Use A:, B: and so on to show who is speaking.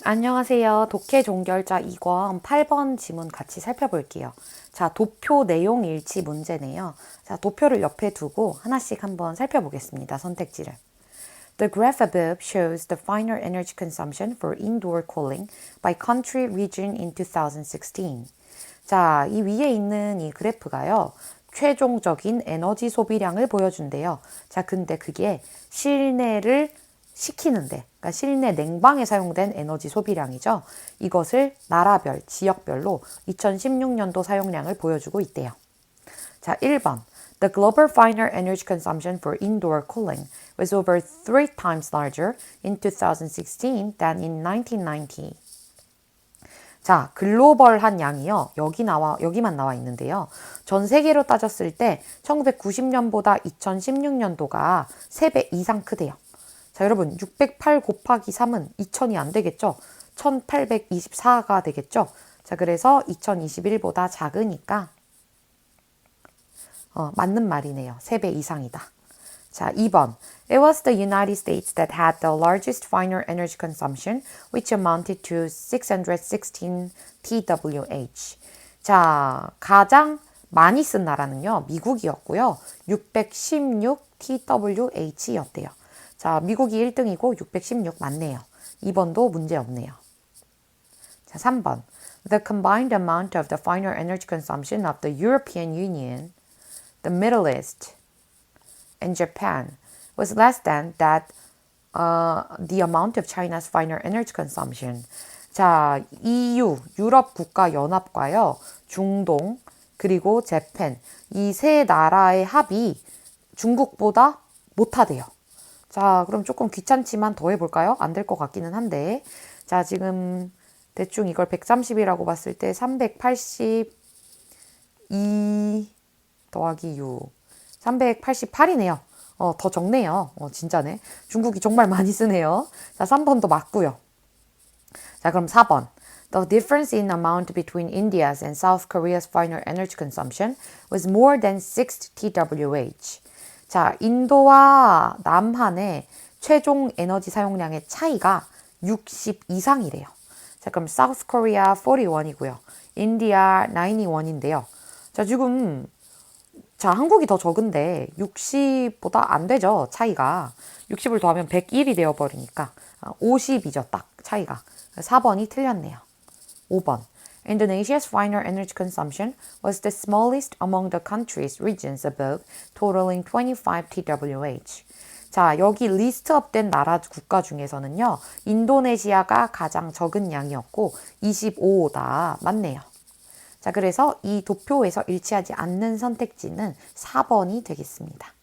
A: 안녕하세요. 독해 종결자 2권 8번 지문 같이 살펴볼게요. 자, 도표 내용 일치 문제네요. 자, 도표를 옆에 두고 하나씩 한번 살펴보겠습니다. 선택지를. The graph above shows the final energy consumption for indoor cooling by country region in 2016. 자, 이 위에 있는 이 그래프가요. 최종적인 에너지 소비량을 보여준대요. 자, 근데 그게 실내를 식히는데, 그러니까 실내 냉방에 사용된 에너지 소비량이죠. 이것을 나라별, 지역별로 2016년도 사용량을 보여주고 있대요. 자, 1번. The global final energy consumption for indoor cooling was over three times larger in 2016 than in 1990. 자, 글로벌한 양이요. 여기 나와, 여기만 나와 있는데요. 전 세계로 따졌을 때 1990년보다 2016년도가 3배 이상 크대요. 자, 여러분, 608 곱하기 3은 2000이 안 되겠죠? 1824가 되겠죠? 자, 그래서 2021보다 작으니까, 어, 맞는 말이네요. 3배 이상이다. 자, 2번. It was the United States that had the largest final energy consumption, which amounted to 616 TWH. 자, 가장 많이 쓴 나라는요, 미국이었고요. 616 TWH였대요. 자, 미국이 1등이고 616 맞네요. 2번도 문제 없네요. 자, 3번. The combined amount of the final energy consumption of the European Union, the Middle East, and Japan was less than that uh, the amount of China's final energy consumption. 자, EU, 유럽 국가 연합과요, 중동, 그리고 재팬, 이 세 나라의 합이 중국보다 못하대요. 자, 그럼 조금 귀찮지만 더 해볼까요? 안 될 것 같기는 한데. 자, 지금 대충 이걸 130이라고 봤을 때 382 더하기 6. 388이네요. 어, 더 적네요. 어, 진짜네. 중국이 정말 많이 쓰네요. 자, 3번도 맞고요. 자, 그럼 4번. The difference in amount between India's and South Korea's final energy consumption was more than 6 TWH. 자, 인도와 남한의 최종 에너지 사용량의 차이가 60 이상이래요. 자, 그럼 South Korea 41이고요. India 91인데요. 자, 지금 자, 한국이 더 적은데 60보다 안 되죠, 차이가. 60을 더하면 101이 되어 버리니까 50이죠, 딱 차이가. 4번이 틀렸네요. 5번. Indonesia's final energy consumption was the smallest among the countries regions above, totaling 25 TWH. 자, 여기 리스트업된 나라 국가 중에서는요, 인도네시아가 가장 적은 양이었고 25다 맞네요. 자, 그래서 이 도표에서 일치하지 않는 선택지는 4번이 되겠습니다.